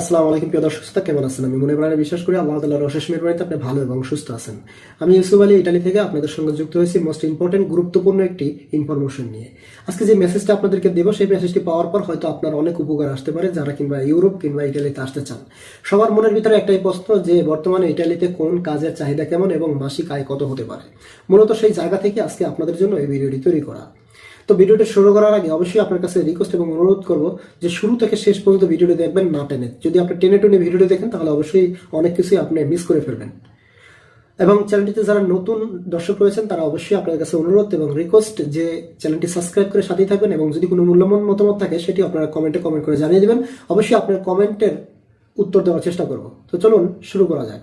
আসসালামু আলাইকুম, প্রিয় দর্শক শ্রোতা, কেমন আছেন? আমি মনে প্রাণে বিশ্বাস করি আল্লাহ তাল্লাহ অশেষ মেহরবানিতে আপনি ভালো এবং সুস্থ আছেন। আমি ইউসুফ আলী, ইটালি থেকে আপনাদের সঙ্গে যুক্ত হয়েছি মোস্ট ইম্পর্টেন্ট গুরুত্বপূর্ণ একটি ইনফরমেশন নিয়ে। আজকে যে মেসেজটা আপনাদেরকে দেবো, সেই মেসেজটি পাওয়ার পর হয়তো আপনার অনেক উপকার আসতে পারে, যারা কিংবা ইউরোপ কিংবা ইটালিতে আসতে চান। সবার মনের ভিতরে একটাই প্রশ্ন যে, বর্তমানে ইটালিতে কোন কাজের চাহিদা কেমন এবং মাসিক আয় কত হতে পারে? মূলত সেই জায়গা থেকে আজকে আপনাদের জন্য এই ভিডিওটি তৈরি করা। তো ভিডিওটা শুরু করার আগে অবশ্যই আপনার কাছে রিকোয়েস্ট এবং অনুরোধ করব যে শুরু থেকে শেষ পর্যন্ত ভিডিওটি দেখবেন, না টেনে। যদি আপনি টেনে টেনে ভিডিওটি দেখেন, তাহলে অবশ্যই অনেক কিছুই আপনি মিস করে ফেলবেন। এবং চ্যানেলটিতে যারা নতুন দর্শক রয়েছেন, তারা অবশ্যই আপনার কাছে অনুরোধ এবং রিকোয়েস্ট যে চ্যানেলটি সাবস্ক্রাইব করে সাথেই থাকবেন এবং যদি কোনো মূল্যবান মতামত থাকে, সেটি আপনারা কমেন্টে কমেন্ট করে জানিয়ে দেবেন। অবশ্যই আপনার কমেন্টের উত্তর দেওয়ার চেষ্টা করব। তো চলুন, শুরু করা যাক।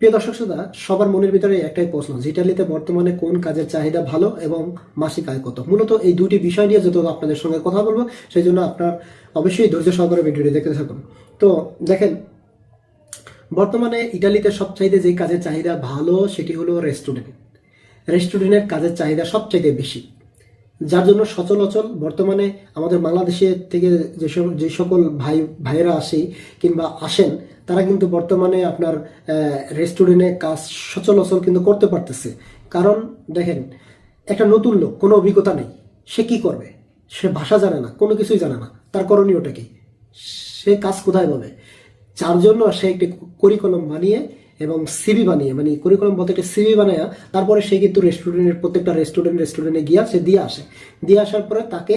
প্রিয় দর্শক শ্রোতা, সবার মনের ভিতরে একটাই প্রশ্ন ইটালিতে বর্তমানে কোন কাজের চাহিদা ভালো এবং মাসিক আয় কত? মূলত এই দুটি বিষয় নিয়ে যত আপনাদের সঙ্গে কথা বলব, সেই জন্য আপনার অবশ্যই ধৈর্য সহকারে ভিডিওটি দেখতে থাকুন। তো দেখেন, বর্তমানে ইটালিতে সবচাইতে যে কাজের চাহিদা ভালো, সেটি হলো রেস্টুরেন্ট রেস্টুরেন্টের কাজের চাহিদা সবচাইতে বেশি। যার জন্য সচলাচল বর্তমানে আমাদের বাংলাদেশে থেকে যে যে সকল ভাই ভাইয়েরা আসে কিংবা আসেন, তারা কিন্তু বর্তমানে আপনার রেস্টুরেন্টে কাজ সচলাচল কিন্তু করতে পারতেছে। কারণ দেখেন, একটা নতুন লোক, কোনো অভিজ্ঞতা নেই, সে কি করবে? সে ভাষা জানে না, কোনো কিছুই জানে না, তার করণীয়টা কি? সে কাজ কোথায় পাবে? যার জন্য সে একটি করিকলম বানিয়ে এবং সিবি বানিয়ে মানে করিকলম বলতে একটা সিবি বানায়, তারপরে সে কিন্তু রেস্টুরেন্টের প্রত্যেকটা রেস্টুরেন্ট রেস্টুরেন্টে গিয়া সে দিয়ে আসে। দিয়ে আসার পরে তাকে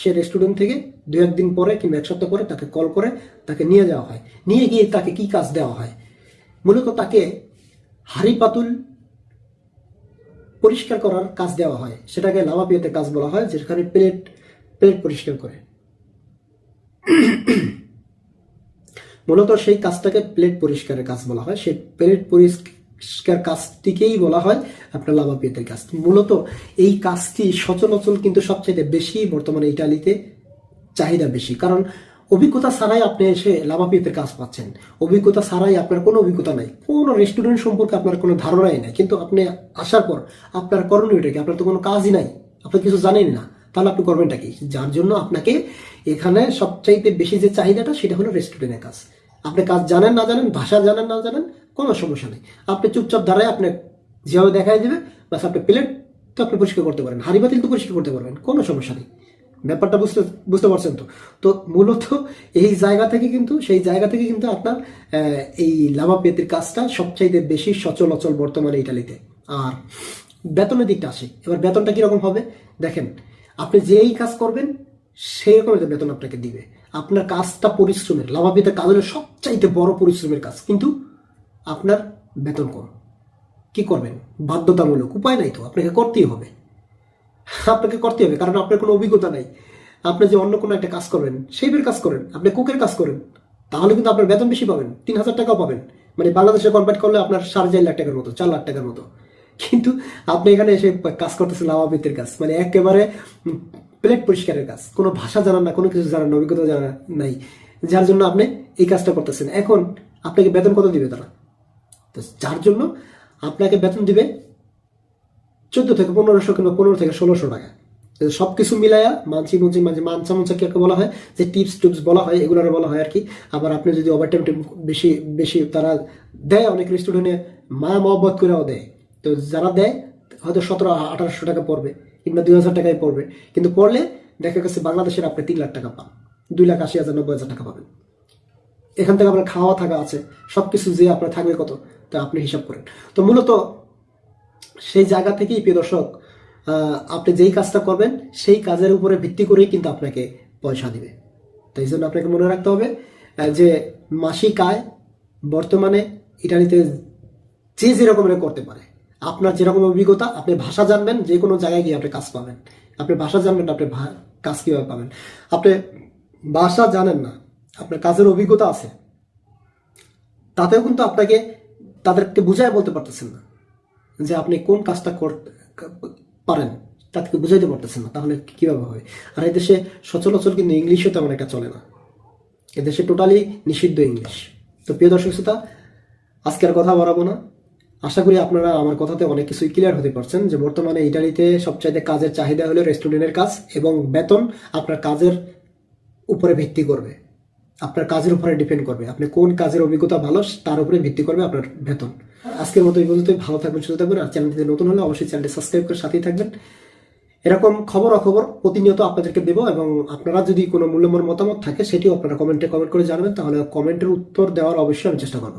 সে রেস্টুরেন্ট থেকে দু একদিন পরে কিংবা এক সপ্তাহ পরে তাকে কল করে, তাকে নিয়ে যাওয়া হয়। নিয়ে গিয়ে তাকে কি কাজ দেওয়া হয়? মূলত তাকে হাড়ি পাতুল পরিষ্কার করার কাজ দেওয়া হয়। সেটাকে লাভাপিয়াতে কাজ বলা হয়, যেখানে প্লেট প্লেট পরিষ্কার করে। মূলত সেই কাজটাকে প্লেট পরিষ্কারের কাজ বলা হয়। সেই প্লেট পরিষ্কার কাজটিকেই বলা হয় আপনার লাভাপিয়াতের কাজ। মূলত এই কাজটি সচলাচল কিন্তু সবচেয়ে বেশি বর্তমানে ইটালিতে চাহিদা বেশি। কারণ অভিজ্ঞতা ছাড়াই আপনি এসে লাভাপিয়াতের কাজ পাচ্ছেন। অভিজ্ঞতা ছাড়াই আপনার কোনো অভিজ্ঞতা নাই। কোনো রেস্টুরেন্ট সম্পর্কে আপনার কোনো ধারণাই নাই। কিন্তু আপনি আসার পর আপনার করণীয়টা কি? আপনার তো কোনো কাজই নাই। আপনি কিছু জানেন না। তাহলে আপনি করবেনটা কি? যার জন্য আপনাকে এখানে সবচাইতে বেশি যে চাহিদাটা, সেটা হলো রেস্টুরেন্টের কাজ। আপনি কাজ জানেন, না জানেন, ভাষা জানেন, না জানেন, কোনো সমস্যা নেই। আপনি চুপচাপ দাঁড়ায় আপনি যেভাবে দেখাই দেবে বাস আপনি প্লেট তো আপনি পরিষ্কার করতে পারেন হাড়ি বাতিল তো পরিষ্কার করতে পারবেন, কোনো সমস্যা নেই। ব্যাপারটা বুঝতে বুঝতে পারছেন তো? তো মূলত এই জায়গা থেকে কিন্তু, সেই জায়গা থেকে কিন্তু আপনার এই লাভাপেতির কাজটা সবচাইতে বেশি সচল, অচল বর্তমানে ইটালিতে। আর বেতনের দিকটা আসে। এবার বেতনটা কীরকম হবে? দেখেন আপনি যেই কাজ করবেন সেই একটা বেতন আপনাকে দিবে। আপনার কাজটা পরিশ্রমের লাভাপেতের কাজ হলো সবচাইতে বড় পরিশ্রমের কাজ। কিন্তু আপনার বেতন কম। কি করবেন? বাধ্যতামূলক। উপায় নাই তো, আপনাকে করতেই হবে। আপনাকে করতে হবে, কারণ আপনার কোনো অভিজ্ঞতা নাই। আপনি যে অন্য কোনো একটা কাজ করবেন সেইবের কাজ করেন, আপনি কুকের কাজ করেন, তাহলে কিন্তু আপনার বেতন বেশি পাবেন, তিন হাজার টাকাও পাবেন। মানে বাংলাদেশে কনভার্ট করলে আপনার সাড়ে চার লাখ টাকার মতো, চার লাখ টাকার মতো। কিন্তু আপনি এখানে এসে কাজ করতেছেন লাভাবিতের কাজ মানে একেবারে প্লেট পরিষ্কারের কাজ। কোনো ভাষা জানান না, কোনো কিছু জানান না, অভিজ্ঞতা জানা নাই। যার জন্য আপনি এই কাজটা করতেছেন। এখন আপনাকে বেতন কত দিবে তারা? তো যার জন্য আপনাকে বেতন দিবে চোদ্দ থেকে পনেরোশো কিংবা পনেরো থেকে ষোলোশো টাকা। সব কিছু মিলায়া মানসি মুঞ্চি মাঝে মানসা মুঞ্চা কি বলা হয়? যে টিপস টিপস বলা হয় এগুলোর বলা হয় আর কি। আবার আপনি যদি ওভার টাইম বেশি বেশি তারা দেয়, অনেক রেস্টুরেন্টে মায়া মহব্বত করেও দেয়। তো যারা দেয়, হয়তো সতেরো, আঠারোশো টাকা পড়বে কিংবা দুই হাজার টাকায় পড়বে। কিন্তু পড়লে দেখা গেছে বাংলাদেশের আপনি তিন লাখ টাকা পান। দুই লাখ আশি হাজার, নব্বই হাজার টাকা পাবেন। এখান থেকে আপনার খাওয়া থাকা আছে সব কিছু যে আপনার থাকবে কত, তা আপনি হিসাব করেন। তো মূলত সেই জায়গা থেকেই প্রিয় দর্শক আপনি যেই কাজটা করবেন, সেই কাজের উপরে ভিত্তি করেই কিন্তু আপনাকে পয়সা দিবে। তাই জন্য আপনাকে মনে রাখতে হবে যে মাসিক আয় বর্তমানে ইটালিতে যে যেরকমের করতে পারে আপনার যেরকম অভিজ্ঞতা, আপনি ভাষা জানবেন যে কোনো জায়গায় গিয়ে আপনি কাজ পাবেন। আপনি ভাষা জানবেন আপনি কাজ কীভাবে পাবেন। আপনি ভাষা জানেন না, আপনার কাজের অভিজ্ঞতা আছে। তাতেও কিন্তু আপনাকে, তাদেরকে বুঝায় বলতে পারতেছেন না। যে আপনি কোন কাজটা করতে পারেন, তাদেরকে বুঝাইতে পারতেছেন না, তাহলে কীভাবে হবে আর এই দেশে সচলাচল কিন্তু ইংলিশও তেমন একটা চলে না। এদেশে টোটালি নিষিদ্ধ ইংলিশ। তো প্রিয় দর্শক শ্রোতা, আজকে আর কথা বাড়াবো না। আশা করি আপনারা আমার কথাতে অনেক কিছুই ক্লিয়ার হতে পারছেন যে বর্তমানে ইটালিতে সবচাইতে কাজের চাহিদা হলো রেস্টুরেন্টের কাজ এবং বেতন আপনার কাজের উপরে ভিত্তি করবে। আপনার কাজের উপরে ডিপেন্ড করবে। আপনি কোন কাজের অভিজ্ঞতা ভালো, তার উপরে ভিত্তি করবে আপনার বেতন। আজকের মতো এই পর্যন্তই। ভালো থাকবেন, সুস্থ থাকবেন আর চ্যানেলটিতে নতুন হলে অবশ্যই চ্যানেলটি সাবস্ক্রাইব করে সাথেই থাকবেন। এরকম খবর অখবর প্রতিনিয়ত আপনাদেরকে দেবো এবং আপনারা যদি কোনো মূল্যবান মতামত থাকে, সেটিও আপনারা কমেন্টে কমেন্ট করে জানাবেন। তাহলে কমেন্টের উত্তর দেওয়ার অবশ্যই আমি চেষ্টা করব।